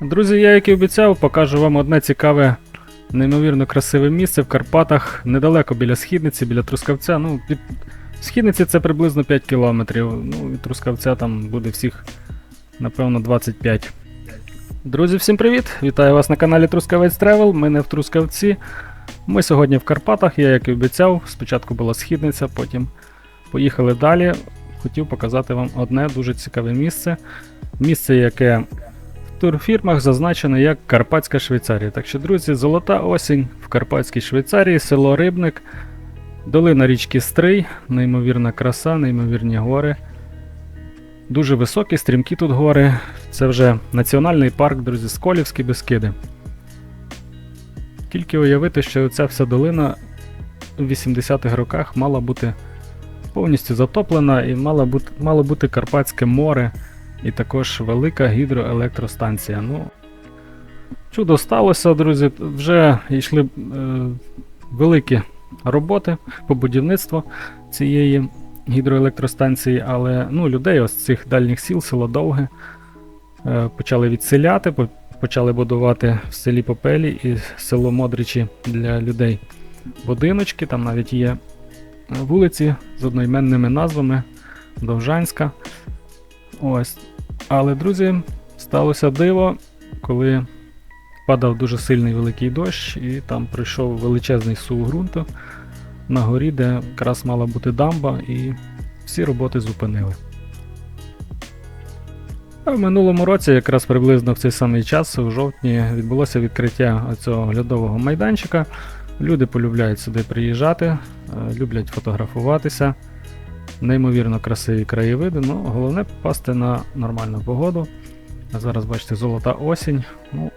Друзі, я як і обіцяв, покажу вам одне цікаве, неймовірно красиве місце в Карпатах, недалеко біля східниці, біля Трускавця. Ну, від східниці це приблизно 5 кілометрів. Ну, від Трускавця там буде всіх, напевно, 25. Друзі, всім привіт! Вітаю вас на каналі Трускавець Тревел. Ми не в Трускавці. Ми сьогодні в Карпатах, я як і обіцяв. Спочатку була східниця, потім поїхали далі. Хотів показати вам одне дуже цікаве місце. Місце, яке турфірмах зазначено як Карпатська Швейцарія. Так що, друзі, золота осінь в Карпатській Швейцарії, село Рибник, долина річки Стрий, неймовірна краса, неймовірні гори. Дуже високі, стрімкі тут гори. Це вже національний парк, друзі, Сколівські Бескиди. Тільки уявити, що ця вся долина у 80-х роках мала бути повністю затоплена і мала бути, мало бути Карпатське море і також велика гідроелектростанція. Ну, чудо сталося, друзі. Вже йшли е, великі роботи по будівництву цієї гідроелектростанції, але ну, людей ось цих дальніх сіл, село Довге, е, почали відселяти, почали будувати в селі Попелі і село Модричі для людей будиночки. Там навіть є вулиці з одноіменними назвами Довжанська. Ось. Але, друзі, сталося диво, коли падав дуже сильний великий дощ, і там прийшов величезний сув ґрунту на горі, де якраз мала бути дамба, і всі роботи зупинили. А в минулому році, якраз приблизно в цей самий час, у жовтні, відбулося відкриття цього глядового майданчика. Люди полюбляють сюди приїжджати, е, люблять фотографуватися. Неймовірно красиві краєвиди, ну головне попасти на нормальну погоду. Зараз бачите, золота осінь. Ну,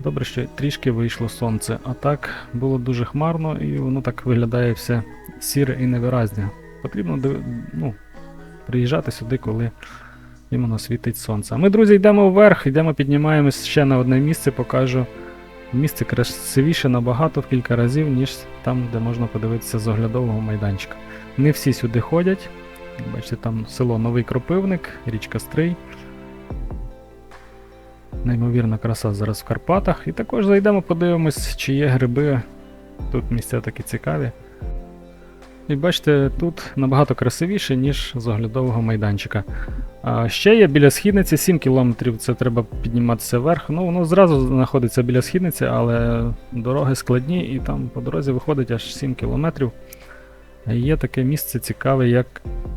добре, що трішки вийшло сонце. А так було дуже хмарно і воно так виглядає все сіре і невиразне. Потрібно ну, приїжджати сюди, коли іменно світить сонце. А ми, друзі, йдемо вверх, йдемо, піднімаємось ще на одне місце, покажу. Місце красивіше набагато в кілька разів, ніж там, де можна подивитися з оглядового майданчика. Не всі сюди ходять. Бачите, там село Новий Кропивник, річка Стрий. Неймовірна краса зараз в Карпатах. І також зайдемо, подивимось, чи є гриби. Тут місця такі цікаві. І бачите, тут набагато красивіше, ніж з оглядового майданчика. Ще є біля східниці 7 кілометрів, це треба підніматися вверх. Ну, воно зразу знаходиться біля східниці, але дороги складні, і там по дорозі виходить аж 7 кілометрів. Є таке місце цікаве, як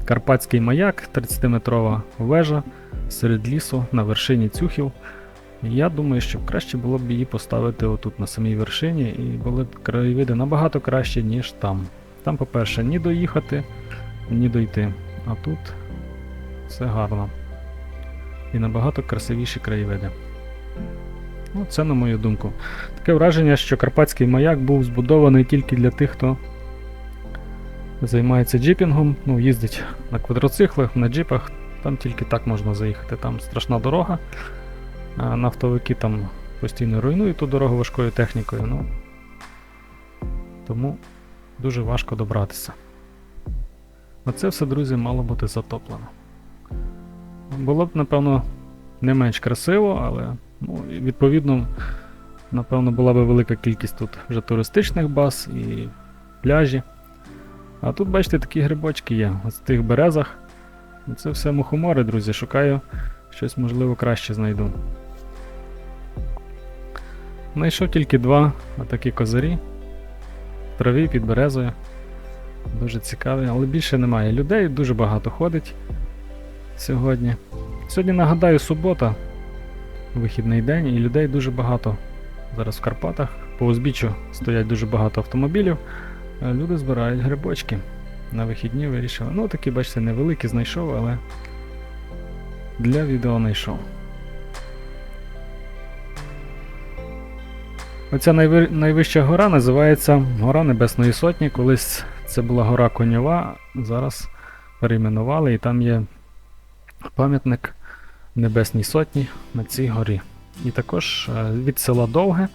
Карпатський маяк, 30-метрова вежа серед лісу на вершині цюхів. Я думаю, що краще було б її поставити отут на самій вершині, і були б краєвиди набагато краще, ніж там. Там, по-перше, ні доїхати, ні дойти. А тут все гарно. І набагато красивіші краєвиди. Ну, це на мою думку. Таке враження, що Карпатський маяк був збудований тільки для тих, хто займається джипінгом, ну, їздить на квадроциклах, на джипах, там тільки так можна заїхати. Там страшна дорога. А нафтовики там постійно руйнують ту дорогу важкою технікою. Ну, тому дуже важко добратися. Оце все, друзі, мало бути затоплено. Було б, напевно, не менш красиво, але ну, відповідно, напевно, була б велика кількість тут вже туристичних баз і пляжі. А тут, бачите, такі грибочки є. В тих березах. Це все мухомори, друзі. Шукаю щось, можливо, краще знайду. Знайшов тільки два такі козирі. Траві під березою. Дуже цікаві, але більше немає людей, дуже багато ходить сьогодні. Сьогодні, нагадаю, субота, вихідний день, і людей дуже багато зараз в Карпатах. По узбіччю стоять дуже багато автомобілів. Люди збирають грибочки. На вихідні вирішили. Ну, такі, бачите, невеликі знайшов, але для відео знайшов. Оця найвища гора називається Гора Небесної Сотні. Колись це була гора Коньова, зараз перейменували, і там є пам'ятник Небесній Сотні на цій горі. І також е, від села Довге,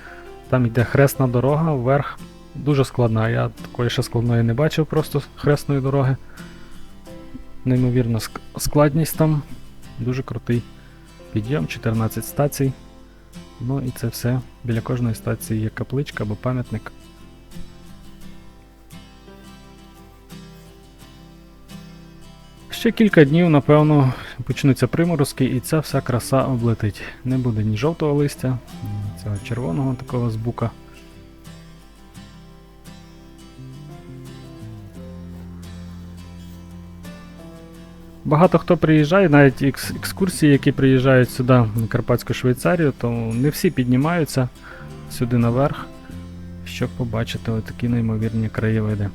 там йде хресна дорога вверх. Дуже складна. Я такої ще складної не бачив, просто хресної дороги. Неймовірна складність там. Дуже крутий підйом, 14 стацій. Ну і це все. Біля кожної стації є капличка або пам'ятник. Ще кілька днів, напевно, почнуться приморозки, і ця вся краса облетить. Не буде ні жовтого листя, ні цього червоного такого збука. Багато хто приїжджає, навіть екс- екскурсії, які приїжджають сюди, на Карпатську Швейцарію, то не всі піднімаються сюди наверх, щоб побачити такі неймовірні краєвиди.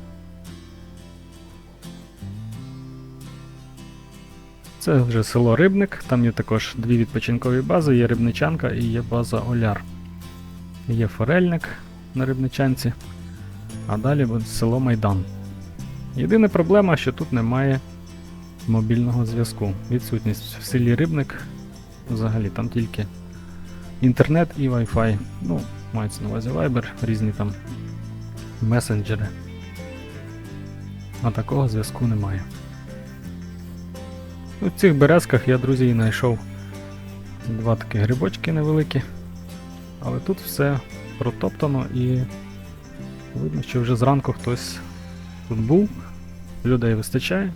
Це вже село Рибник, там є також дві відпочинкові бази, є Рибничанка і є база Оляр. Є форельник на Рибничанці, а далі село Майдан. Єдина проблема, що тут немає мобільного зв'язку. Відсутність в селі Рибник. Взагалі там тільки інтернет і Wi-Fi. Ну, мається на увазі Viber, різні там месенджери. А такого зв'язку немає. У цих березках я, друзі, і знайшов два такі грибочки невеликі. Але тут все протоптано і видно, що вже зранку хтось тут був, людей вистачає.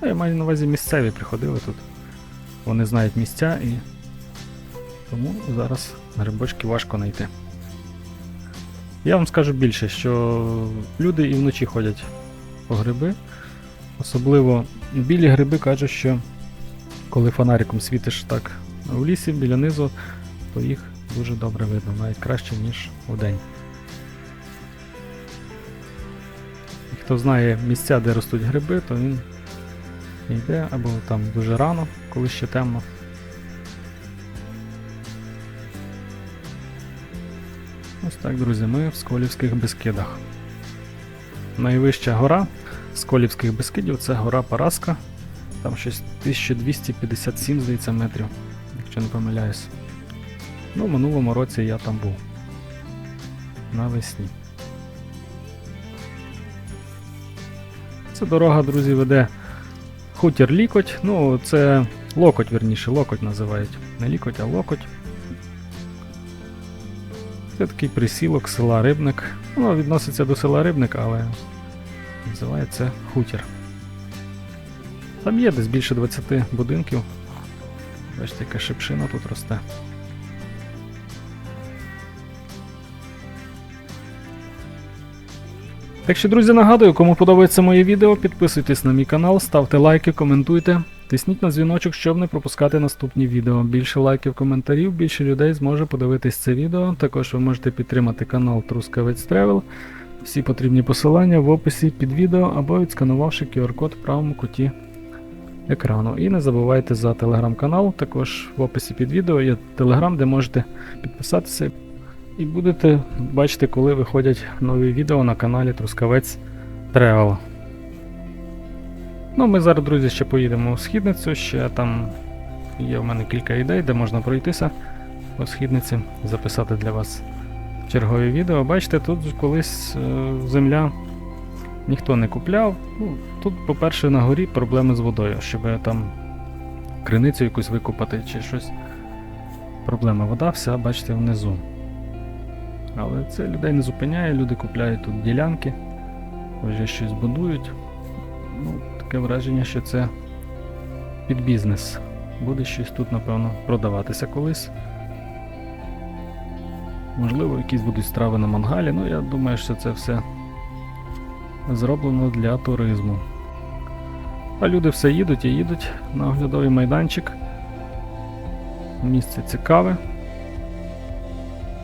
А я маю на увазі місцеві приходили тут. Вони знають місця і тому зараз грибочки важко знайти. Я вам скажу більше, що люди і вночі ходять по гриби. Особливо білі гриби кажуть, що коли фонариком світиш так у лісі біля низу, то їх дуже добре видно, навіть краще, ніж вдень. І Хто знає місця, де ростуть гриби, то він йде або там дуже рано, коли ще темно. Ось так, друзі, ми в Сколівських Бескидах. Найвища гора Сколівських Бескидів це гора Параска. Там щось 1257, здається, метрів, якщо не помиляюсь. Ну, в минулому році я там був. Навесні. Ця дорога, друзі, веде хутір лікоть. Ну, це локоть, верніше, локоть називають. Не лікоть, а локоть. Це такий присілок села Рибник. Воно відноситься до села Рибник, але називається хутір. Там є десь більше 20 будинків. Бачите, яка шипшина тут росте. Так що, друзі, нагадую, кому подобається моє відео, підписуйтесь на мій канал, ставте лайки, коментуйте, тисніть на дзвіночок, щоб не пропускати наступні відео. Більше лайків, коментарів, більше людей зможе подивитись це відео. Також ви можете підтримати канал Трускавець Travel. Всі потрібні посилання в описі під відео або відсканувавши QR-код в правому куті екрану. І не забувайте за телеграм-канал. Також в описі під відео є телеграм, де можете підписатися і будете бачити, коли виходять нові відео на каналі Трускавець Travel. Ну, ми зараз, друзі, ще поїдемо у східницю, ще там є в мене кілька ідей, де можна пройтися по східниці, записати для вас чергові відео. Бачите, тут колись е, земля ніхто не купляв. Ну, Тут, по-перше, на горі проблеми з водою, щоб там криницю якусь викопати чи щось. Проблема вода, вся, бачите, внизу. Але це людей не зупиняє, люди купляють тут ділянки, вже щось будують. Ну, таке враження, що це під бізнес. Буде щось тут, напевно, продаватися колись. Можливо, якісь будуть страви на мангалі, ну я думаю, що це все зроблено для туризму. А люди все їдуть і їдуть на оглядовий майданчик. Місце цікаве.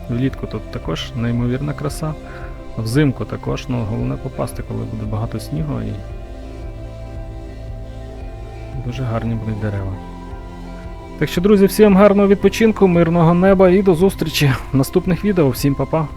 Влітку тут також неймовірна краса. Взимку також, ну головне попасти, коли буде багато снігу і дуже гарні будуть дерева. Так що, друзі, всім гарного відпочинку, мирного неба і до зустрічі в наступних відео. Всім па-па!